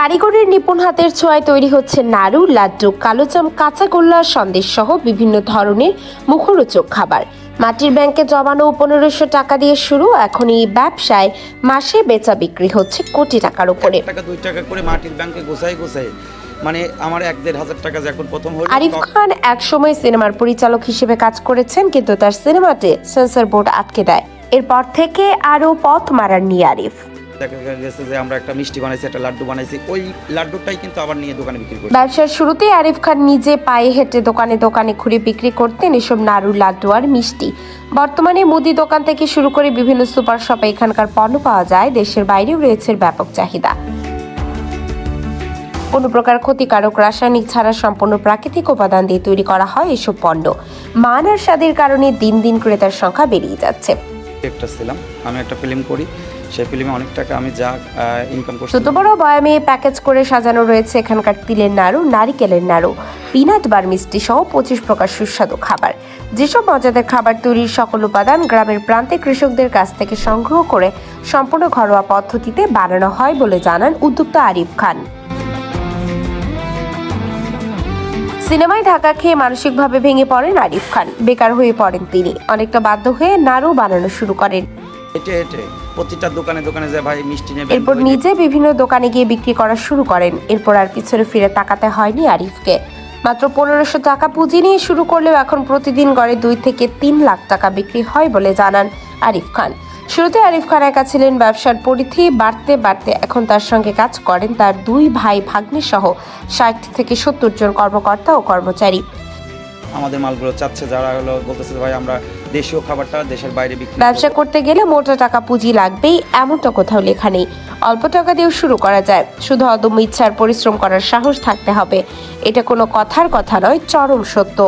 কারিগরের নিপুণ হাতের ছোঁয়ায় তৈরি হচ্ছে নাড়ু লাড্ডু কালোজাম কাঁচাগোল্লা সন্দেশ সহ বিভিন্ন ধরনের মুখরোচক খাবার। মাটির ব্যাংকে জমানো পনেরোশো টাকা দিয়ে শুরু এখন এই ব্যবসায় মাসে বেচা বিক্রি হচ্ছে কোটি টাকার উপরে। টাকা দুই টাকা করে মাটির ব্যাংকে গোছাই গোছাই মানে আমার এক দেড় হাজার টাকা যখন প্রথম হলো আরিফ খান একসময় সিনেমার পরিচালক হিসেবে কাজ করেছেন কিন্তু তার সিনেমাতে সেন্সর বোর্ড আটকে দেয়। এরপর থেকে আরও পথ মারার নিয়ে আরিফ। দেখা গেছে যে আমরা একটা মিষ্টি বানাইছি, একটা লাড্ডু বানাইছি, ওই লাড্ডুটাই কিন্তু আবার নিয়ে দোকানে বিক্রি করি ব্যবসার শুরুতেই আরিফ খান নিজে পায়ে হেঁটে দোকানে দোকানে ঘুরে বিক্রি করতেন এসব নাড়ু, লাড্ডু আর মিষ্টি। বর্তমানে মুদি দোকান থেকে শুরু করে বিভিন্ন সুপার শপে এখানকার পণ্য পাওয়া যায়, দেশের বাইরেও রয়েছে ব্যাপক চাহিদা। কোনো প্রকার ক্ষতিকারক রাসায়নিক ছাড়া সম্পূর্ণ প্রাকৃতিক উপাদান দিয়ে তৈরি করা হয় এসব পণ্য। মান আর স্বাদের কারণে দিন দিন ক্রেতার সংখ্যা বেরিয়ে যাচ্ছে। একটা ছিলাম। আমি একটা ফিল্ম করি। সেই ফিল্মে অনেক টাকা আমি যা ইনকাম করছি ছোট বড় বয়ামে প্যাকেজ করে সাজানো রয়েছে এখানকার তিলের নাড়ু, নারিকেলের নাড়ু পিনাট বার মিষ্টি সহ পঁচিশ প্রকার সুস্বাদু খাবার। যেসব মজাদার খাবার তৈরির সকল উপাদান গ্রামের প্রান্তে কৃষকদের কাছ থেকে সংগ্রহ করে সম্পূর্ণ ঘরোয়া পদ্ধতিতে বানানো হয় বলে জানান উদ্যোক্তা আরিফ খান। সিনেমায় ঢাকা খেয়ে মানসিকভাবে ভেঙে পড়েন আরিফ খান। বেকার হয়ে পড়েন তিনি। অনেকটা বাধ্য হয়ে নাড়ু বানানো শুরু করেন। হেঁটে হেঁটে প্রতিটা দোকানে দোকানে যে ভাই মিষ্টি নেবেন এরপর নিজে বিভিন্ন দোকানে গিয়ে বিক্রি করা শুরু করেন। এরপর আর পিছনে ফিরে তাকাতে হয়নি আরিফকে। মাত্র পনেরোশো টাকা পুঁজি নিয়ে শুরু করলেও এখন প্রতিদিন গড়ে দুই থেকে তিন লাখ টাকা বিক্রি হয় বলে জানান আরিফ খান। শুরুতে আরিফ খান একা ছিলেন ব্যবসার পরিধি বাড়তে বাড়তে এখন তার সঙ্গে কাজ করেন তার দুই ভাই ভাগ্নে সহ ষাট থেকে সত্তর জন কর্মকর্তা ও কর্মচারী। আমাদের মালগুলো চাচ্ছে যারা হলো বলতেছে ভাই আমরা দেশীয় খাবারটা দেশের বাইরে বিক্রি ব্যবসা করতে গেলে মোটা টাকা পুঁজি লাগবেই এমনটা কোথাও লেখা নেই। অল্প টাকা দিয়েও শুরু করা যায়। শুধু অদম্য ইচ্ছার পরিশ্রম করার সাহস থাকতে হবে। এটা কোনো কথার কথা নয় চরম সত্য।